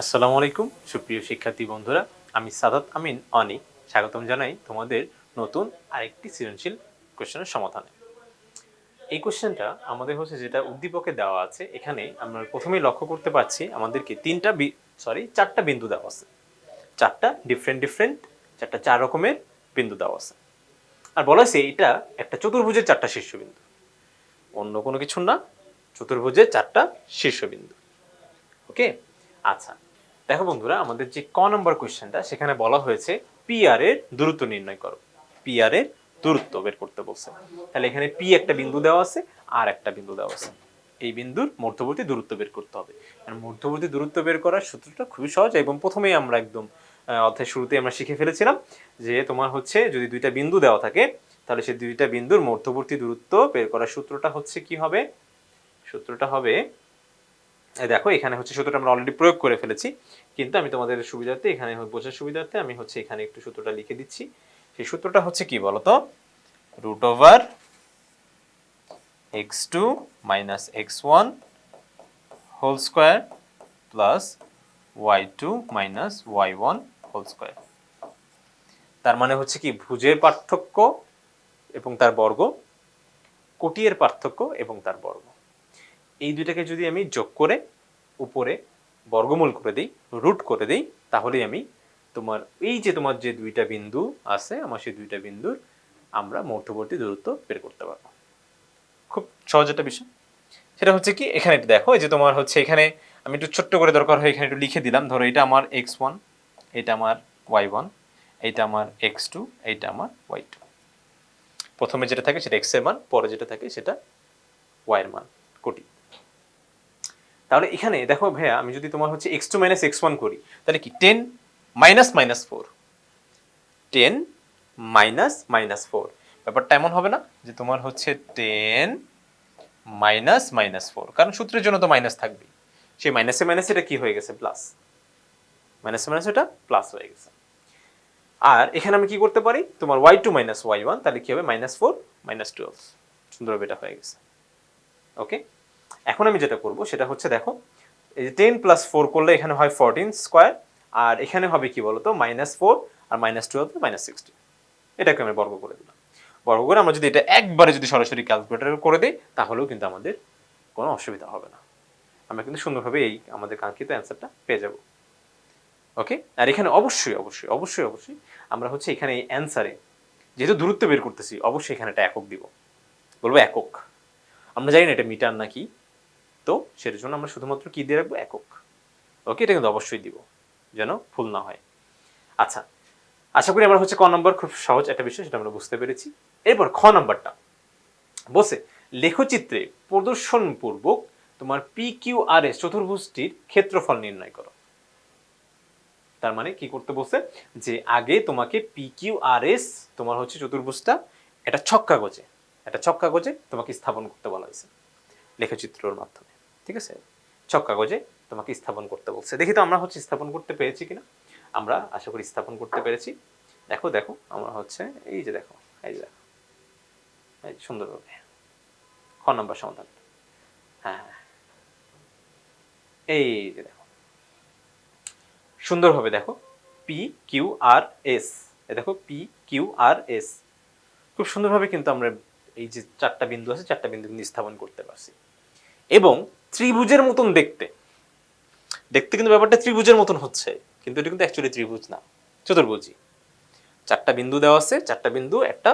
আসসালামু আলাইকুম, সুপ্রিয় শিক্ষার্থী বন্ধুরা। আমি সাদাত আমিন অনি। স্বাগতম জানাই তোমাদের নতুন আরেকটি সৃজনশীল কোশ্চেনের সমাধানে। এই কোশ্চেনটা আমাদের হচ্ছে যেটা উদ্দীপকে দেওয়া আছে, এখানে আমরা প্রথমেই লক্ষ্য করতে পারছি আমাদেরকে তিনটা সরি চারটা বিন্দু দেওয়া আছে। চারটা ডিফারেন্ট ডিফারেন্ট চারটা চার রকমের বিন্দু দেওয়া আছে। আর বলা হয়েছে এটা একটা চতুর্ভুজের চারটা শীর্ষবিন্দু। অন্য কোনো কিছু না, চতুর্ভুজের চারটা শীর্ষবিন্দু। ওকে আচ্ছা দেখো বন্ধুরা আমাদের যে ক নম্বর কোয়েশ্চেনটা সেখানে বলা হয়েছে পি আর এর দূরত্ব নির্ণয় করো। পি আর এর দূরত্ব বের করতে বলছে। তাহলে এখানে পি একটা বিন্দু দেওয়া আছে আর একটা বিন্দু দেওয়া আছে। এই বিন্দুর মধ্যবর্তী দূরত্ব বের করতে হবে। আর মধ্যবর্তী দূরত্ব বের করার সূত্রটা খুবই সহজ এবং প্রথমেই আমরা একদম আহ, অধ্যায়ের শুরুতে আমরা শিখে ফেলেছিলাম যে তোমার হচ্ছে যদি দুইটা বিন্দু দেওয়া থাকে তাহলে সেই দুইটা বিন্দুর মধ্যবর্তী দূরত্ব বের করার সূত্রটা হচ্ছে কি হবে? সূত্রটা হবে দেখো এখানে হচ্ছে সূত্রটা আমরা অলরেডি প্রয়োগ করে ফেলেছি। কিন্তু আমি তোমাদের সুবিধার্থে এখানে বোঝার সুবিধার্থে আমি হচ্ছে এখানে একটু সূত্রটা লিখে দিচ্ছি। সেই সূত্রটা হচ্ছে কি বলতো? Root over x two minus x one whole square plus y two minus y one whole square তার মানে হচ্ছে কি ভুজের পার্থক্য এবং তার বর্গ কোটিয়ের পার্থক্য এবং তার বর্গ। এই দুইটাকে যদি আমি যোগ করে উপরে বর্গমূল করে দিই রুট করে দিই, তাহলেই আমি তোমার এই যে তোমার যে দুইটা বিন্দু আছে, আমার সেই দুইটা বিন্দুর আমরা মধ্যবর্তী দূরত্ব বের করতে পারব। খুব সহজ একটা বিষয়। সেটা হচ্ছে কি, এখানে একটু দেখো, এই যে তোমার হচ্ছে এখানে আমি একটু ছোট্ট করে দরকার হয়, এখানে একটু লিখে দিলাম। ধরো এটা আমার এক্স ওয়ান এটা আমার ওয়াই ওয়ান এইটা আমার এক্স টু এইটা আমার ওয়াই টু প্রথমে যেটা থাকে সেটা এক্সের মান, পরে যেটা থাকে সেটা ওয়াই এর মান, কোটি। তাহলে এখানে দেখো ভাইয়া, আমি যদি তোমার হচ্ছে x two minus x one করি, তাহলে কি? Ten minus minus four ten minus minus four ব্যাপারটা এমন হবে না যে তোমার হচ্ছে টেন মাইনাস মাইনাস ফোর কারণ সূত্রের জন্য তো মাইনাস থাকবেই। সেই মাইনাসে মাইনাস এটা কি হয়ে গেছে? প্লাস মাইনাসে মাইনাস এটা প্লাস হয়ে গেছে। আর এখানে আমি কি করতে পারি? তোমার y two minus y one তাহলে কি হবে? মাইনাস ফোর মাইনাস টুয়েলভ সুন্দরভাবে এটা হয়ে গেছে। ওকে এখন আমি যেটা করব সেটা হচ্ছে দেখো, এই যে টেন প্লাস ফোর করলে এখানে হয় ফোরটিন স্কোয়ার আর এখানে হবে কি বলতো? মাইনাস ফোর আর মাইনাস টুয়েলভ মাইনাস সিক্সটি এটাকে আমি বর্গ করে দিলাম। বর্গ করে আমরা যদি এটা একবারে যদি সরাসরি ক্যালকুলেটার করে দিই, তাহলেও কিন্তু আমাদের কোনো অসুবিধা হবে না। আমরা কিন্তু সুন্দরভাবে এই আমাদের কাঙ্ক্ষিত অ্যান্সারটা পেয়ে যাব। ওকে আর এখানে অবশ্যই অবশ্যই অবশ্যই অবশ্যই আমরা হচ্ছে এখানে এই অ্যান্সারে যেহেতু দূরত্ব বের করতেছি, অবশ্যই এখানে একটা একক দিব। বলব একক। আমরা জানি না এটা মিটার নাকি। তো সেটার জন্য আমরা শুধুমাত্র কি দিয়ে রাখব? একক। ওকে এটা কিন্তু অবশ্যই দিব, যেন ভুল না হয়। আচ্ছা আশা করি আমরা হচ্ছে ক নম্বর খুব সহজ একটা বিষয়, সেটা আমরা বুঝতে পেরেছি। এরপর খ নম্বরটা। বসে লেখচিত্রে প্রদর্শনপূর্বক তোমার পি কিউ আর এস চতুর্ভুজটির ক্ষেত্রফল নির্ণয় করো। তার মানে কি করতে বলছে? যে আগে তোমাকে পি কিউ আর এস তোমার হচ্ছে চতুর্ভুজটা এটা ছক কাগজে একটা ছক কাগজে তোমাকে স্থাপন করতে বলা হয়েছে লেখচিত্রর মাধ্যমে। ঠিক আছে? ছক কাগজে তোমাকে স্থাপন করতে বলছে। দেখি তো আমরা হচ্ছে স্থাপন করতে পেরেছি কিনা? আমরা আশা করি স্থাপন করতে পেরেছি। দেখো দেখো, আমরা হচ্ছে এই যে দেখো, এই যে দেখো। এই সুন্দরভাবে। খ নম্বর সমাধান। হ্যাঁ হ্যাঁ। এই যে দেখো। সুন্দরভাবে দেখো। পি কিউ আর এস এ দেখো পি কিউ আর এস খুব সুন্দরভাবে কিন্তু আমরা এই যে চারটা বিন্দু আছে, চারটা বিন্দু কিন্তু স্থাপন করতে পারছি। এবং ত্রিভুজের মতন দেখতে। দেখতে কিন্তু ব্যাপারটা ত্রিভুজের মতন হচ্ছে, কিন্তু এটা কিন্তু অ্যাকচুয়ালি ত্রিভুজ না, চতুর্ভুজই। চারটা বিন্দু দেওয়া আছে, চারটা বিন্দু, একটা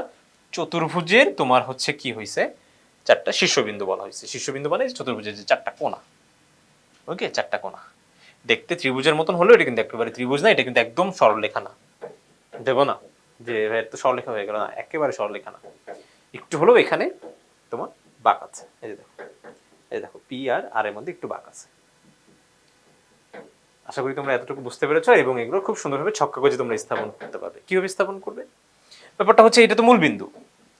চতুর্ভুজের তোমার হচ্ছে কি হয়েছে চারটা শীর্ষবিন্দু বলা হয়েছে শীর্ষবিন্দু মানে চতুর্ভুজের যে চারটা কোনা ওকে চারটা কোণা। দেখতে ত্রিভুজের মতন হলেও এটা কিন্তু একেবারে ত্রিভুজ না, এটা কিন্তু একদম সরলরেখা না। দেবো না যে ভাই, এত সরলরেখা হয়ে গেল না, একেবারে সরলরেখা না। একটু হলেও এখানে তোমার বাঁক আছে। এই যে দেখো। এই দেখো পি আর আর এর মধ্যে একটু বাঁক আছে। আশা করি তোমরা এতটুকু বুঝতে পেরেছ এবং এগুলো খুব সুন্দরভাবে ছক কাগজে তোমরা স্থাপন করতে পারবে। কীভাবে স্থাপন করবে? ব্যাপারটা হচ্ছে, এটা তো মূল বিন্দু।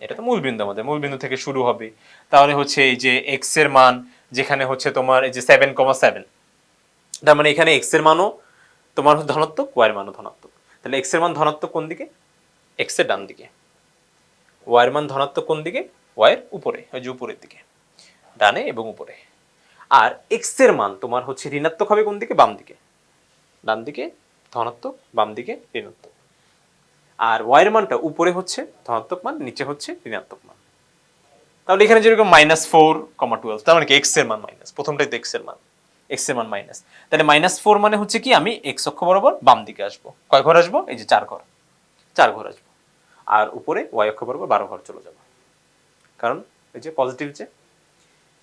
এটা তো মূল বিন্দু আমাদের। মূল বিন্দু থেকে শুরু হবে। তাহলে হচ্ছে এই যে এক্সের মান, যেখানে হচ্ছে তোমার এই যে সেভেন কমা সেভেন তার মানে এখানে এক্সের মানও তোমার ধনাত্মক ওয়াই এর মানও ধনাত্মক। তাহলে এক্সের মান ধনাত্মক কোন দিকে? এক্সের ডান দিকে। ওয়াই এর মান ধনাত্মক কোন দিকে? ওয়াই এর উপরে, ওই যে উপরের দিকে। ডানে এবং উপরে। আর এক্সের মান তোমার হচ্ছে ঋণাত্মক হবে কোন দিকে? বাম দিকে। ডান দিকে ধনাত্মক, বাম দিকে ঋণাত্মক। আর ওয়াইয়ের মানটা উপরে হচ্ছে ধনাত্মক মান, নিচে হচ্ছে ঋণাত্মক মান। তাহলে এখানে যেরকম মাইনাস ফোর কমা টুয়েলভ তার মানে কি? এক্সের মান মাইনাস প্রথমটাই তো এক্সের মান। এক্সের মান মাইনাস তাহলে মাইনাস ফোর মানে হচ্ছে কি? আমি এক্স অক্ষ বরাবর বাম দিকে আসব। কয় ঘর আসব? এই যে চার ঘর। চার ঘর আসব। আর উপরে ওয়াই অক্ষ বরাবর বারো ঘর চলে যাব। কারণ এই যে পজিটিভ যে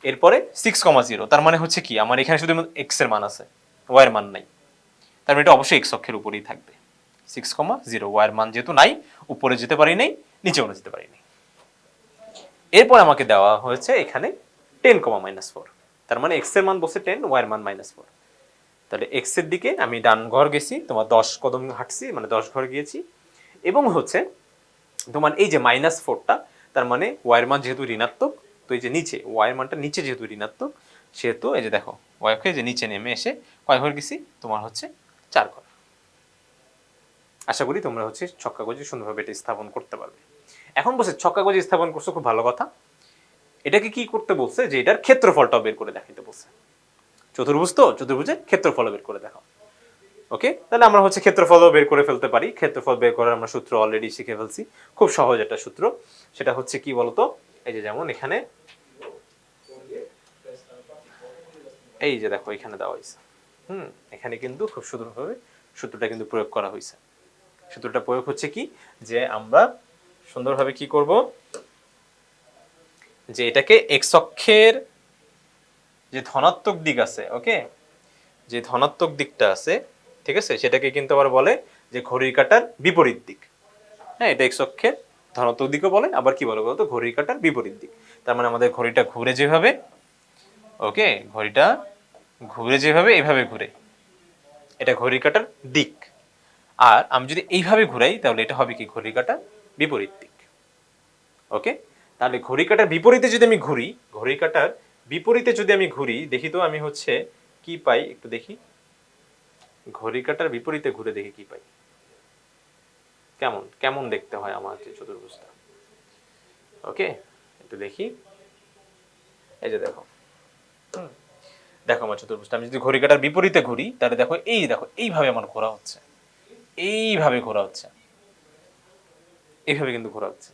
এরপরে সিক্স কমা জিরো তার মানে হচ্ছে কি? আমার এখানে শুধু এক্সের মান আছে ওয়াই এর মান নাই। তার মানে এটা অবশ্যই এক্স অক্ষের উপরেই থাকবে। সিক্স কমা জিরো ওয়াই এর মান যেহেতু নাই, উপরে যেতে পারি নাই, নিচেও যেতে পারি নাই। এরপর আমাকে দেওয়া হয়েছে এখানে টেন কমা মাইনাস ফোর তার মানে এক্সের মান বসে টেন ওয়াই এর মান মাইনাস ফোর তাহলে এক্সের দিকে আমি ডান ঘর গেছি, তোমার দশ কদম হাঁটছি মানে দশ ঘর গিয়েছি। এবং হচ্ছে তোমার এই যে মাইনাস ফোরটা তার মানে ওয়াইয়ের মান যেহেতু ঋণাত্মক তো এই যে নিচে ওয়াইয়ের মানটা নিচে যেহেতু ঋণাত্মক, সেহেতু এই যে দেখো ওয়াইকে যে নিচে নেমে এসে কয় ঘর গেছি? তোমার হচ্ছে চার ঘর। আশা করি তোমরা হচ্ছে ছক্কা গজি সুন্দরভাবে এটা স্থাপন করতে পারবে। এখন বসে ছক্কা গজি স্থাপন করছ, খুব ভালো কথা। এটাকে কি করতে বলছে? যে এটার ক্ষেত্রফলটা বের করে দেখাইতে বলছে। চতুর্ভুজ তো, চতুর্ভুজের ক্ষেত্রফল বের করে দেখাও। ওকে? তাহলে আমরা হচ্ছে ক্ষেত্রফলও বের করে ফেলতে পারি। ক্ষেত্রফল বের করার আমরা সূত্র অলরেডি শিখে ফেলছি। খুব সহজ একটা সূত্র। সেটা হচ্ছে কি বলতো? এই যে যেমন এখানে, এই যে দেখো এখানে দেওয়া হয়েছে। হুম, এখানে কিন্তু খুব সুন্দরভাবে সূত্রটা কিন্তু প্রয়োগ করা হয়েছে। সূত্রটা প্রয়োগ হচ্ছে কি? যে আমরা সুন্দরভাবে কি করব? যে এটাকে এক্স অক্ষের যে ধনাত্মক দিক আছে ওকে যে ধনাত্মক দিকটা আছে, ঠিক আছে? সেটাকে কিন্তু আবার বলে যে ঘড়ির কাটার বিপরীত দিক। হ্যাঁ এটা এক্স অক্ষের ধনাত্মক দিকও বলে, আবার কি বলে বলতো? ঘড়ির কাটার বিপরীত দিক। তার মানে আমাদের ঘড়িটা ঘুরে যেভাবে, ওকে? ঘড়িটা ঘুরে যেভাবে, এভাবে ঘুরে। এটা ঘড়ির কাটার দিক। আর আমি যদি এইভাবে ঘুরাই, তাহলে এটা হবে কি? ঘড়ির কাটার বিপরীত দিক। ওকে? তাহলে ঘড়ি কাটার বিপরীতে যদি আমি ঘুরি ঘড়ি কাটার বিপরীতে যদি আমি ঘুরি, দেখি তো আমি হচ্ছে কি পাই? একটু দেখি। ঘড়ি কাটার বিপরীতে ঘুরে দেখি কি পাই? কেমন কেমন দেখতে হয় আমার যে চতুর্ভুজটা? ওকে একটু দেখি। এই যে দেখো। দেখো আমার চতুর্ভুজটা। আমি যদি ঘড়ি কাটার বিপরীতে ঘুরি, তাহলে দেখো এই দেখো, এইভাবে আমার ঘোরা হচ্ছে। এইভাবে ঘোরা হচ্ছে। এইভাবে কিন্তু ঘোরা হচ্ছে।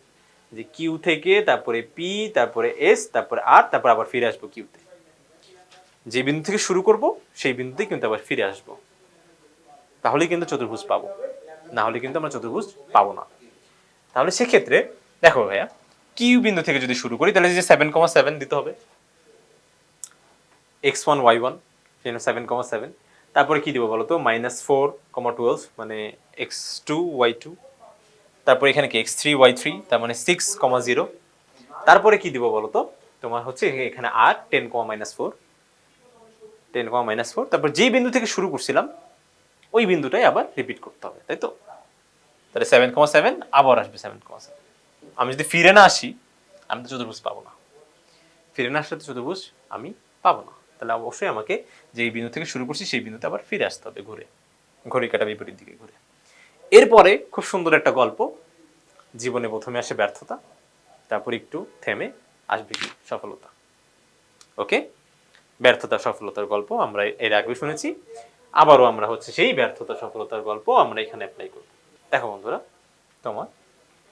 যে কিউ থেকে তারপরে পি তারপরে এস তারপরে আর তারপর আবার ফিরে আসব কিউতে যে বিন্দু থেকে শুরু করব, সেই বিন্দুতেই কিন্তু আবার ফিরে আসব। তাহলে কিন্তু চতুর্ভুজ পাবো। না হলে কিন্তু আমরা চতুর্ভুজ পাবো না। তাহলে সেক্ষেত্রে, দেখো ভাইয়া কিউ বিন্দু থেকে যদি শুরু করি, তাহলে যে সেভেন কমা সেভেন দিতে হবে। X one y one seven comma seven তারপরে কি দিব বলো তো মাইনাস ফোর কমা টুয়েলভ মানে এক্স টু ওয়াই টু তারপরে এখানে কি? এক্স থ্রি ওয়াই থ্রি তার মানে সিক্স কমা জিরো তারপরে কি দিব বলো তো তোমার হচ্ছে এখানে আর ten comma minus four ten comma minus four তারপর যেই বিন্দু থেকে শুরু করছিলাম ওই বিন্দুটাই আবার রিপিট করতে হবে, তাই তো? তাহলে সেভেন কমা সেভেন আবার আসবে সেভেন কমা সেভেন আমি যদি ফিরে না আসি, আমি তো চতুর্ভুজ পাবো না। ফিরে না আসলে তো চতুর্ভুজ আমি পাবো না। তাহলে অবশ্যই আমাকে যেই বিন্দু থেকে শুরু করছি, সেই বিন্দুতে আবার ফিরে আসতে হবে ঘুরে। ঘড়ি কাটা বিপরীত দিকে ঘুরে। এরপরে খুব সুন্দর একটা গল্প। জীবনে প্রথমে আসে ব্যর্থতা, তারপর একটু থেমে আসবে কি? সফলতা। ওকে? ব্যর্থতা, সফলতার গল্প আমরা এর আগে শুনেছি। আবারও আমরা হচ্ছে সেই ব্যর্থতা সফলতার গল্প আমরা এখানে অ্যাপ্লাই করব। দেখো বন্ধুরা, তোমার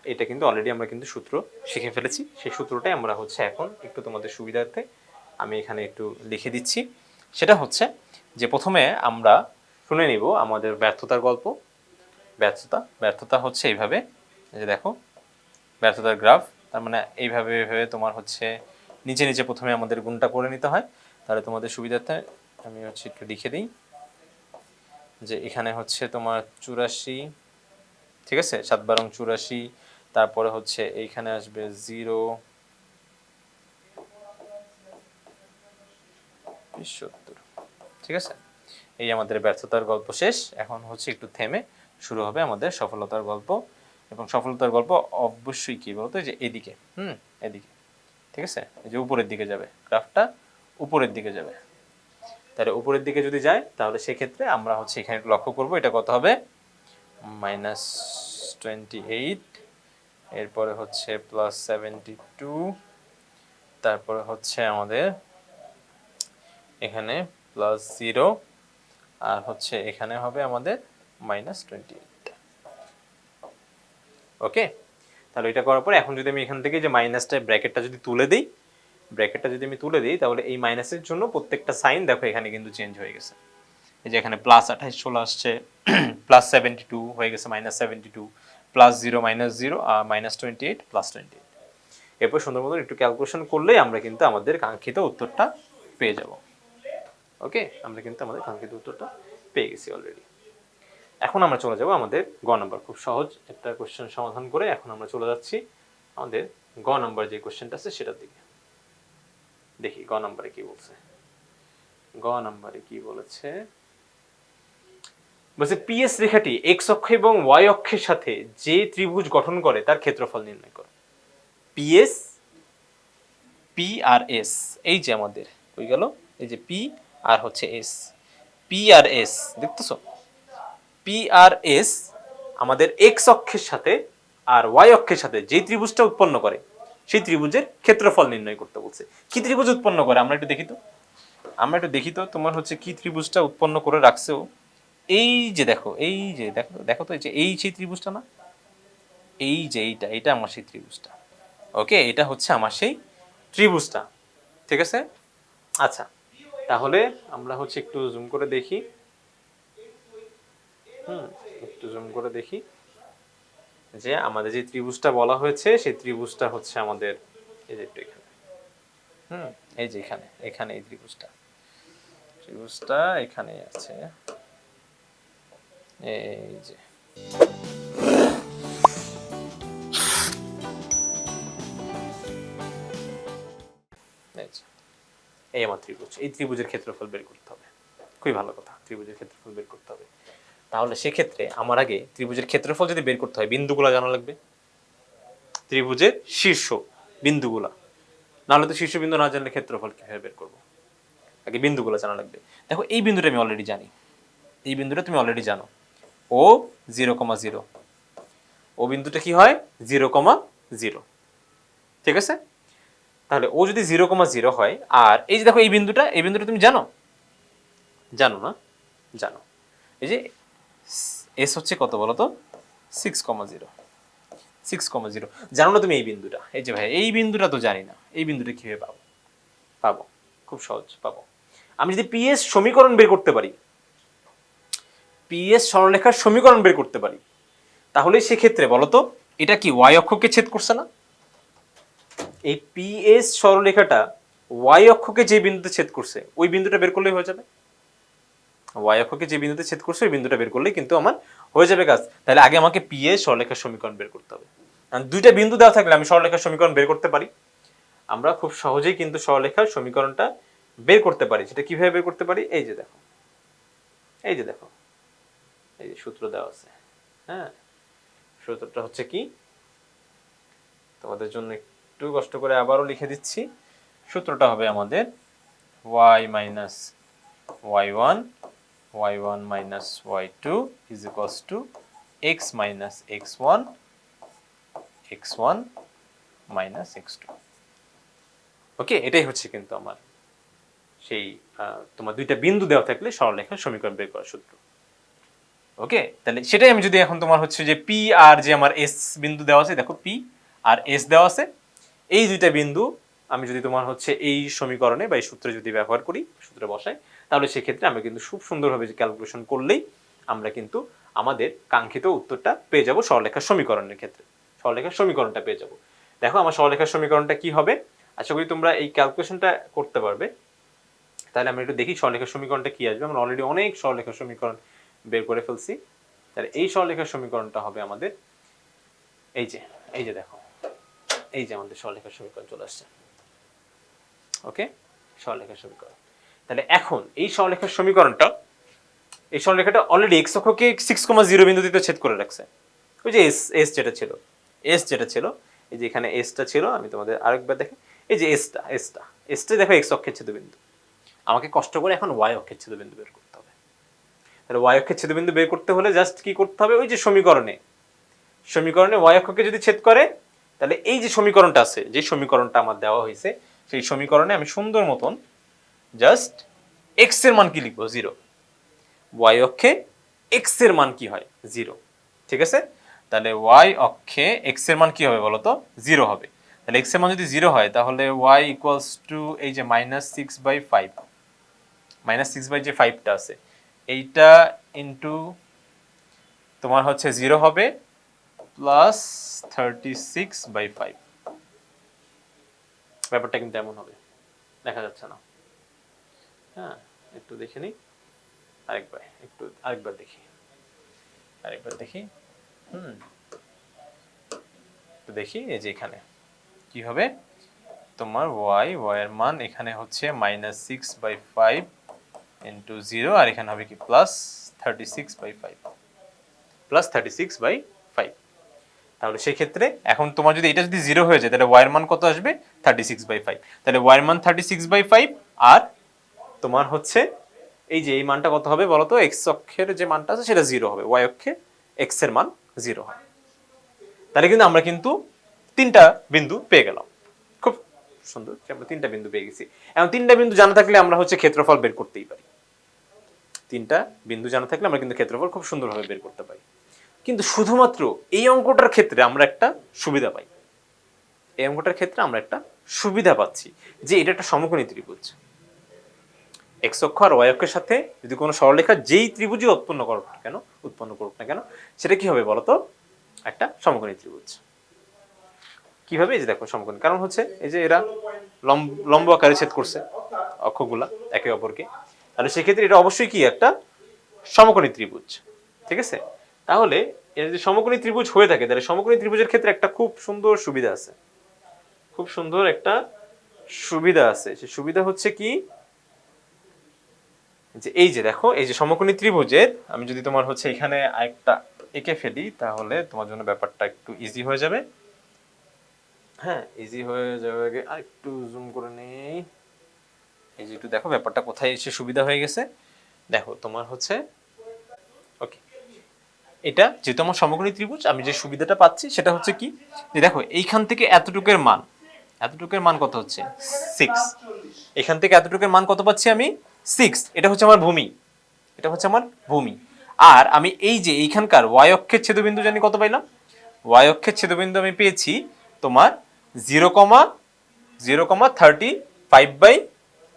এটা কিন্তু অলরেডি আমরা কিন্তু সূত্র শিখে ফেলেছি। সেই সূত্রটাই আমরা হচ্ছে এখন একটু তোমাদের সুবিধার্থে আমি এখানে একটু লিখে দিচ্ছি। সেটা হচ্ছে যে প্রথমে আমরা শুনে নিব আমাদের ব্যর্থতার গল্প। ব্যর্থতা ব্যর্থতা হচ্ছে এইভাবে যে দেখো, ব্যর্থতার গ্রাফ তার মানে এইভাবে এইভাবে তোমার হচ্ছে নিচে নিচে প্রথমে আমাদের গুণটা করে নিতে হয়। তাহলে তোমাদের সুবিধার্থে আমি হচ্ছে একটু লিখে দিই। যে এখানে হচ্ছে তোমার চুরাশি, ঠিক আছে? সাত বারং চুরাশি, তারপরে হচ্ছে এইখানে আসবে জিরো। সত্তর, ঠিক আছে? এই আমাদের ব্যর্থতার গল্প শেষ। এখন হচ্ছে একটু থেমে শুরু হবে আমাদের সফলতার গল্প। এবং সফলতার গল্প অবশ্যই কি বলতো? যে এদিকে, হুম, এদিকে, ঠিক আছে? এই যে উপরের দিকে যাবে। গ্রাফটা উপরের দিকে যাবে। তাহলে উপরের দিকে যদি যায়, তাহলে সেক্ষেত্রে আমরা হচ্ছে এখানে লক্ষ্য করব, এটা কত হবে? মাইনাস টোয়েন্টি এইট, এরপরে হচ্ছে প্লাস সেভেন্টি টু, তারপরে হচ্ছে আমাদের এখানে প্লাস জিরো, আর হচ্ছে এখানে হবে আমাদের মাইনাস টোয়েন্টি এইট। ওকে? তাহলে এটা করার পরে এখন যদি আমি এখান থেকে যে মাইনাসটা, ব্র্যাকেটটা যদি তুলে দিই ব্র্যাকেটটা যদি আমি তুলে দিই, তাহলে এই মাইনাসের জন্য প্রত্যেকটা সাইন দেখো এখানে কিন্তু চেঞ্জ হয়ে গেছে। এই যে এখানে প্লাস আঠাইশ চলে আসছে প্লাস সেভেন্টি টু হয়ে গেছে minus seventy two plus zero minus zero আর minus twenty eight plus twenty eight এরপর সুন্দর মতন একটু ক্যালকুলেশন করলেই আমরা কিন্তু আমাদের কাঙ্ক্ষিত উত্তরটা পেয়ে যাব। ওকে আমরা কিন্তু আমাদের কাঙ্ক্ষিত উত্তরটা পেয়ে গেছি অলরেডি এখন আমরা চলে যাব আমাদের গ নাম্বার খুব সহজ একটা কোশ্চেন সমাধান করে এখন আমরা চলে যাচ্ছি আমাদের গ নাম্বার যে কোশ্চেনটা আছে সেটার দিকে। দেখি, গ নাম্বারে কি বলছে? গ নাম্বারে কি বলেছে? বলছে পিএস রেখাটি এক্স অক্ষ এবং ওয়াই অক্ষের সাথে যে ত্রিভুজ গঠন করে, তার ক্ষেত্রফল নির্ণয় করো। পিএস পি আর এস, এই যে আমাদের ওই গেল? এই যে পি আর হচ্ছে এস। পি আর এস, দেখতেছো? পি আর এস আমাদের এক্স অক্ষের সাথে আর ওয়াই অক্ষের সাথে যে ত্রিভুজটা উৎপন্ন করে সেই ত্রিভুজের ক্ষেত্রফল নির্ণয় করতে বলছে। কি ত্রিভুজ উৎপন্ন করে? আমরা একটু দেখি তো। আমরা একটু দেখি তো তোমার হচ্ছে কি ত্রিভুজটা উৎপন্ন করে রাখছেও এই যে দেখো, এই যে দেখো দেখো তো এই যে, এই সেই ত্রিভুজটা না? এই যে এইটা এটা আমার সেই ত্রিভুজটা। ওকে, এটা হচ্ছে আমার সেই ত্রিভুজটা। ঠিক আছে? আচ্ছা তাহলে আমরা হচ্ছে একটু জুম করে দেখি। হুম, একটু জুম করে দেখি। যে আমাদের যে ত্রিভুজটা বলা হয়েছে, সেই ত্রিভুজটা হচ্ছে আমাদের এই যে এখানে। হুম, এই যে এখানে এখানে এই ত্রিভুজটা। ত্রিভুজটা এখানে আছে। এই যে। এই যে। এই আমার ত্রিভুজ। এই ত্রিভুজের ক্ষেত্রফল বের করতে হবে। খুবই ভালো কথা। ত্রিভুজের ক্ষেত্রফল বের করতে হবে। তাহলে সেক্ষেত্রে আমার আগে ত্রিভুজের ক্ষেত্রফল যদি বের করতে হয়, বিন্দুগুলা জানা লাগবে? ত্রিভুজের শীর্ষ বিন্দুগুলা। নাহলে তো শীর্ষবিন্দু না জানলে ক্ষেত্রফল কীভাবে বের করব? আগে বিন্দুগুলো জানা লাগবে। দেখো, এই বিন্দুটা আমি অলরেডি জানি। এই বিন্দুটা তুমি অলরেডি জানো। ও জিরো কমা জিরো। ও বিন্দুটা কি হয়? Zero comma zero. ঠিক আছে? তাহলে ও যদি জিরো কমা জিরো হয়, আর এই যে দেখো, এই বিন্দুটা এই বিন্দুটা তুমি জানো? জানো না? জানো। এই যে এস হচ্ছে কত বলো তো six comma zero six comma zero জানো না তুমি এই বিন্দুটা? এই যে ভাই এই বিন্দুটা তো জানি না। এই বিন্দুটা কীভাবে পাবো? পাবো। খুব সহজ, পাবো। আমি যদি পিএস সমীকরণ বের করতে পারি পিএস সরলরেখার সমীকরণ বের করতে পারি, তাহলে সেক্ষেত্রে বলো তো এটা কি ওয়াই অক্ষকে ছেদ করছে না? এই পিএস সরলরেখাটা ওয়াই অক্ষকে যে বিন্দুতে ছেদ করছে, ওই বিন্দুটা বের করলেই হয়ে যাবে। ওয়াই অক্ষকে যে বিন্দুতে ছেদ করছে, ওই বিন্দুটা বের করলেই কিন্তু আমার হয়ে যাবে কাজ। তাহলে আগে আমাকে পিএস সরলরেখার সমীকরণ বের করতে হবে। দুইটা বিন্দু দেওয়া থাকলে আমি সরলরেখার সমীকরণ বের করতে পারি। আমরা খুব সহজেই কিন্তু সরলরেখার সমীকরণটা বের করতে পারি সেটা কীভাবে বের করতে পারি? এই যে দেখো। এই যে দেখো। এই যে সূত্র দেওয়া আছে। হ্যাঁ? সূত্রটা হচ্ছে কি? তোমাদের জন্য একটু কষ্ট করে আবারও লিখে দিচ্ছি। সূত্রটা হবে আমাদের y minus y one y one minus y two is equals to x minus x one x one minus x two okay এটাই হচ্ছে কিন্তু আমার সেই তোমার দুইটা বিন্দু দেওয়া থাকলে সরলরেখার সমীকরণ বের করার সূত্র। ওকে তাহলে সেটাই আমি যদি এখন তোমার হচ্ছে যে পি আর যে আমার এস বিন্দু দেওয়া আছে, দেখো পি আর এস দেওয়া আছে, এই দুইটা বিন্দু আমি যদি তোমার হচ্ছে এই সমীকরণে বা এই সূত্রে যদি ব্যবহার করি, সূত্রে বসাই, তাহলে সেক্ষেত্রে আমরা কিন্তু খুব সুন্দরভাবে যে ক্যালকুলেশন করলেই আমরা কিন্তু আমাদের কাঙ্ক্ষিত উত্তরটা পেয়ে যাব সরলরেখার সমীকরণের ক্ষেত্রে। সরলেখার সমীকরণটা পেয়ে যাব। দেখো আমার সরলরেখার সমীকরণটা কি হবে? আশা করি তোমরা এই ক্যালকুলেশনটা করতে পারবে। তাহলে আমরা একটু দেখি সরলরেখার সমীকরণটা কি আসবে। আমরা অলরেডি অনেক সরলরেখার সমীকরণ বের করে ফেলছি। তাহলে এই সরলেখার সমীকরণটা হবে আমাদের, এই যে এই যে দেখো, এই যে আমাদের সরলেখার সমীকরণ চলে আসছে। ওকে সরলরেখার সমীকরণ। তাহলে এখন এই সরলরেখার সমীকরণটা, এই সরলরেখাটা অলরেডি এক্স অক্ষকে সিক্স কমা জিরো বিন্দুতে ছেদ করে রাখছে। ওই যে এস এস যেটা ছিল এস যেটা ছিল, এই যে এখানে এসটা ছিল, আমি তোমাদের আরেকবার দেখে, এই যে এসটা এসটা এসটা দেখো এক্স অক্ষের ছেদবিন্দু। আমাকে কষ্ট করে এখন ওয়াই অক্ষের ছেদবিন্দু বের করতে হবে। তাহলে ওয়াই অক্ষের ছেদবিন্দু বের করতে হলে জাস্ট কি করতে হবে? ওই যে সমীকরণে। সমীকরণে ওয়াই অক্ষকে যদি ছেদ করে, তাহলে এই যে সমীকরণটা আছে, যে সমীকরণটা আমার দেওয়া হয়েছে সেই সমীকরণে আমি সুন্দর মতন জাস্ট এক্সের মান কি লিখব? জিরো ওয়াই অক্ষে এক্সের মান কি হয়? জিরো ঠিক আছে? তাহলে ওয়াই অক্ষে এক্সের মান কি হবে বলো তো জিরো হবে। তাহলে এক্সের মান যদি জিরো হয়, তাহলে ওয়াই ইকুয়ালস টু এই যে minus six by five minus six by যে ফাইভটা আছে, এইটা ইন্টু তোমার হচ্ছে জিরো হবে plus thirty six by five ব্যাপারটা কিন্তু এমন হবে। দেখা যাচ্ছে না। হ্যাঁ একটু দেখে নিই। আরেকবার, একটু আরেকবার দেখি। আরেকবার দেখি। হুম। একটু দেখি, এই যে এখানে। কি হবে? তোমার ওয়াই ওয়াই এর মান এখানে হচ্ছে minus six by five into zero আর এখানে হবে কি? Plus thirty six by five plus thirty six by five তাহলে সেক্ষেত্রে এখন তোমার যদি এটা যদি জিরো হয়ে যায়, তাহলে ওয়াইয়ের মান কত আসবে? থার্টি সিক্স বাই ফাইভ তাহলে ওয়াইয়ের মান থার্টি সিক্স বাই ফাইভ আর তোমার হচ্ছে এই যে এই মানটা কত হবে বলো তো এক্স অক্ষের যে মানটা আছে সেটা জিরো হবে। ওয়াই অক্ষে এক্সের মান জিরো হয়। তাহলে কিন্তু আমরা কিন্তু তিনটা বিন্দু পেয়ে গেলাম। খুব সুন্দর আমরা তিনটা বিন্দু পেয়ে গেছি। এখন তিনটা বিন্দু জানা থাকলে আমরা হচ্ছে ক্ষেত্রফল বের করতেই পারি। তিনটা বিন্দু জানা থাকলে আমরা কিন্তু ক্ষেত্রফল খুব সুন্দরভাবে বের করতে পারি। কিন্তু শুধুমাত্র এই অঙ্কটার ক্ষেত্রে আমরা একটা সুবিধা পাই। এই ক্ষেত্রে আমরা একটা সুবিধা পাচ্ছি যে এটা একটা সমকোণী ত্রিভুজ। এক্স অক্ষ আর ওয়াই অক্ষের সাথে যদি কোনো সরলরেখা যেই ত্রিভুজই উৎপন্ন করুক না কেন, উৎপন্ন করুক না কেন, সেটা কি হবে বলতো? একটা সমকোণী ত্রিভুজ। কীভাবে? এই যে দেখো সমকোণী। কারণ হচ্ছে এই যে এরা লম্ব আকারে ছেদ করছে অক্ষগুলা, একে অপরকে। তাহলে সেক্ষেত্রে এটা অবশ্যই কি একটা সমকোণী ত্রিভুজ। ঠিক আছে? তাহলে এটা যদি সমকোণী ত্রিভুজ হয়ে থাকে, তাহলে সমকোণী ত্রিভুজের ক্ষেত্রে একটা খুব সুন্দর সুবিধা আছে। খুব সুন্দর একটা সুবিধা আছে। সে সুবিধা হচ্ছে কি? যে এই যে দেখো, এই যে সমকোণী ত্রিভুজের, আমি যদি তোমার হচ্ছে এখানে আরেকটা এঁকে ফেলি, তাহলে তোমার জন্য ব্যাপারটা একটু ইজি হয়ে যাবে। হ্যাঁ ইজি হয়ে যাবে আগে আর একটু জুম করে নেই। এই যে একটু দেখো ব্যাপারটা কোথায় এসে সুবিধা হয়ে গেছে। দেখো, তোমার হচ্ছে ওকে এটা যেহেতু আমার সমকোণী ত্রিভুজ, আমি যে সুবিধাটা পাচ্ছি সেটা হচ্ছে কি? যে দেখো, এইখান থেকে এতটুকের মান এতটুকের মান কত হচ্ছে? সিক্স এখান থেকে এতটুকুর মান কত পাচ্ছি আমি? সিক্স এটা হচ্ছে আমার ভূমি। এটা হচ্ছে আমার ভূমি। আর আমি এই যে এইখানকার ওয়াই অক্ষের ছেদবিন্দু জানি কত পাইলাম? ওয়াই অক্ষের ছেদবিন্দু আমি পেয়েছি তোমার zero comma zero comma thirty five by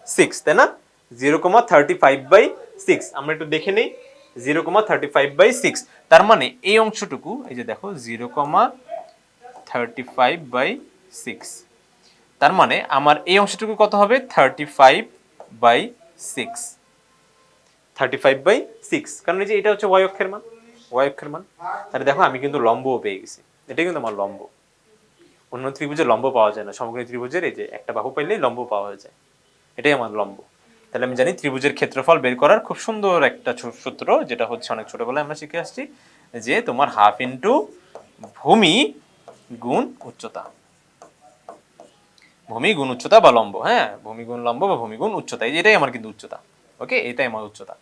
six তাই না? Zero comma thirty five by six আমরা একটু দেখে নিই। Zero comma thirty five by six তার মানে এই অংশটুকু এই যে দেখো zero comma thirty five by six তার মানে আমার এই অংশটুকু কত হবে? Thirty five by six thirty five by six কারণ এই যে এটা হচ্ছে ওয়াই অক্ষের মান ওয়াই অক্ষের মান। তাহলে দেখো আমি কিন্তু লম্বও পেয়ে গেছি। এটাই কিন্তু আমার লম্ব। অন্য ত্রিভুজে লম্ব পাওয়া যায় না। সমগ্র ত্রিভুজের এই যে একটা বাহু পাইলেই লম্ব পাওয়া যায়। এটাই আমার লম্ব। তাহলে আমি জানি ত্রিভুজের ক্ষেত্রফল বের করার খুব সুন্দর একটা সূত্র, যেটা হচ্ছে অনেক ছোটবেলায় আমরা শিখে আসছি, যে তোমার হাফ ইন্টু ভূমি গুণ উচ্চতা। ভূমি গুণ উচ্চতা বা লম্ব হ্যাঁ? ভূমি গুণ লম্ব বা ভূমি গুণ উচ্চতা, এই এটাই আমার কিন্তু উচ্চতা, ওকে? এটাই আমার উচ্চতা।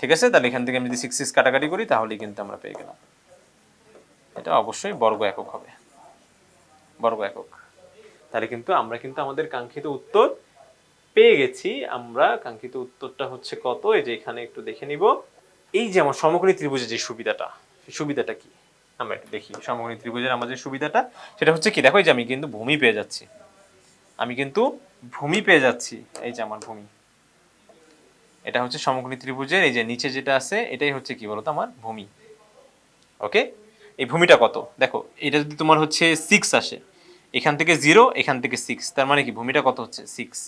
ঠিক আছে? তাহলে এখান থেকে আমি যদি সিক্স সিক্স কাটাকাটি করি, তাহলেই কিন্তু আমরা পেয়ে গেলাম। এটা অবশ্যই বর্গ একক হবে। বর্গ একক। তাহলে কিন্তু আমরা কিন্তু আমাদের কাঙ্ক্ষিত উত্তর পেয়ে গেছি। আমরা কাঙ্ক্ষিত উত্তরটা হচ্ছে কত? এই যে এখানে একটু দেখে নিব। এই যে আমার সমকোণী ত্রিভুজের যে সুবিধাটা সুবিধাটা কি? আমরা একটু দেখি। সমকোণী ত্রিভুজের আমাদের সুবিধাটা, সেটা হচ্ছে কি? দেখো যে আমি কিন্তু ভূমি পেয়ে যাচ্ছি। আমি কিন্তু ভূমি পেয়ে যাচ্ছি। এই যে আমার ভূমি। এটা হচ্ছে সমকোণী ত্রিভুজের, এই যে নিচে যেটা আছে, এটাই হচ্ছে কি বলতো আমার ভূমি। ওকে এই ভূমিটা কত? দেখো, এটা যদি তোমার হচ্ছে সিক্স আসে, এখান থেকে জিরো এখান থেকে সিক্স তার মানে কি? ভূমিটা কত হচ্ছে? সিক্স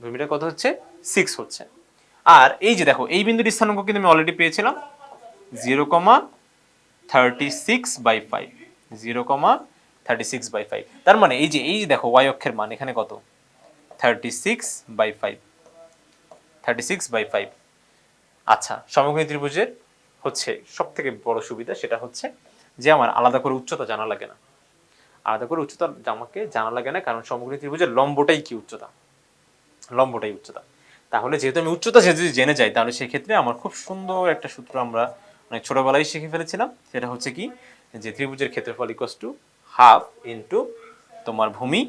ভূমিটা কত হচ্ছে? সিক্স হচ্ছে। আর এই যে দেখো, এই বিন্দুর স্থানাঙ্ক কিন্তু আমি অলরেডি পেয়েছিলাম। Zero comma thirty six by five zero comma thirty six by five তার মানে এই যে এই যে দেখো ওয়াই অক্ষের মান, এখানে কত? Thirty six by five thirty six by five আচ্ছা সমকোণী ত্রিভুজের হচ্ছে সব থেকে বড় সুবিধা সেটা হচ্ছে যে আমার আলাদা করে উচ্চতা জানা লাগে না। আলাদা করে উচ্চতা আমাকে জানা লাগে না, কারণ সমকোণী ত্রিভুজের লম্বটাই কি উচ্চতা? লম্বটাই উচ্চতা। তাহলে যেহেতু আমি উচ্চতা সে যদি জেনে যাই তাহলে সেক্ষেত্রে আমার খুব সুন্দর একটা সূত্র আমরা অনেক ছোটবেলায় শিখে ফেলেছিলাম। সেটা হচ্ছে কি? যে ত্রিভুজের ক্ষেত্রফল ইকস টু হাফ ইন্টু তোমার ভূমি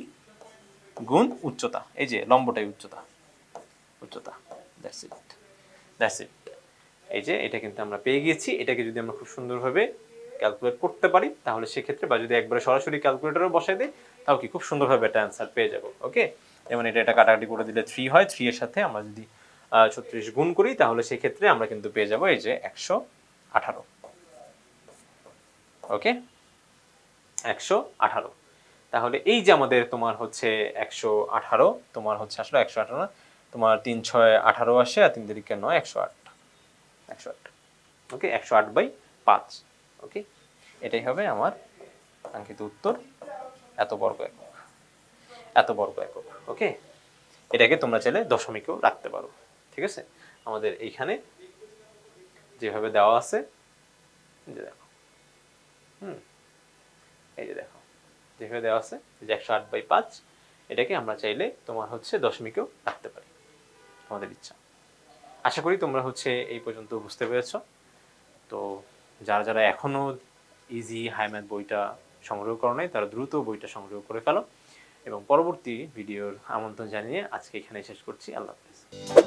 গুণ উচ্চতা, এই যে লম্বটাই উচ্চতা উচ্চতা দ্যাটস ইট ইট এই যে এটা কিন্তু আমরা পেয়ে গিয়েছি, এটাকে যদি আমরা খুব সুন্দরভাবে ক্যালকুলেট করতে পারি, তাহলে সেক্ষেত্রে বা যদি একবারে সরাসরি ক্যালকুলেটরও বসাই দিই, তাও কি খুব সুন্দরভাবে একটা অ্যান্সার পেয়ে যাব ওকে যেমন এটা এটা কাটাকাটি করে দিলে থ্রি হয় থ্রি এর সাথে আমরা যদি ছত্রিশ গুণ করি, তাহলে সেক্ষেত্রে আমরা কিন্তু পেয়ে যাব এই যে একশো আঠারো ওকে একশো আঠারো। তাহলে এই যে আমাদের তোমার হচ্ছে একশো আঠারো, তোমার হচ্ছে আসলে একশো আঠারো না, তোমার তিন ছয় আঠারো আসে আর তিন তিরিকে নয়, একশো আট। একশো আট। ওকে একশো আট বাই পাঁচ। ওকে এটাই হবে আমার কাঙ্ক্ষিত উত্তর। এত বর্গ একক। এত বর্গ একক। ওকে এটাকে তোমরা চাইলে দশমিকেও রাখতে পারো। ঠিক আছে? আমাদের এইখানে যেভাবে দেওয়া আছে দেখো। হুম। এই যে দেখো যেভাবে দেওয়া আছে যে একশো আট বাই পাঁচ, এটাকে আমরা চাইলে তোমার হচ্ছে দশমিকেও রাখতে পারি, তোমাদের ইচ্ছা। আশা করি তোমরা হচ্ছে এই পর্যন্ত বুঝতে পেরেছ। তো যারা যারা এখনও ইজি হাইম্যাথ বইটা সংগ্রহ করো নাই, তারা দ্রুত বইটা সংগ্রহ করে ফেলো। এবং পরবর্তী ভিডিওর আমন্ত্রণ জানিয়ে আজকে এখানে শেষ করছি। আল্লাহ হাফেজ।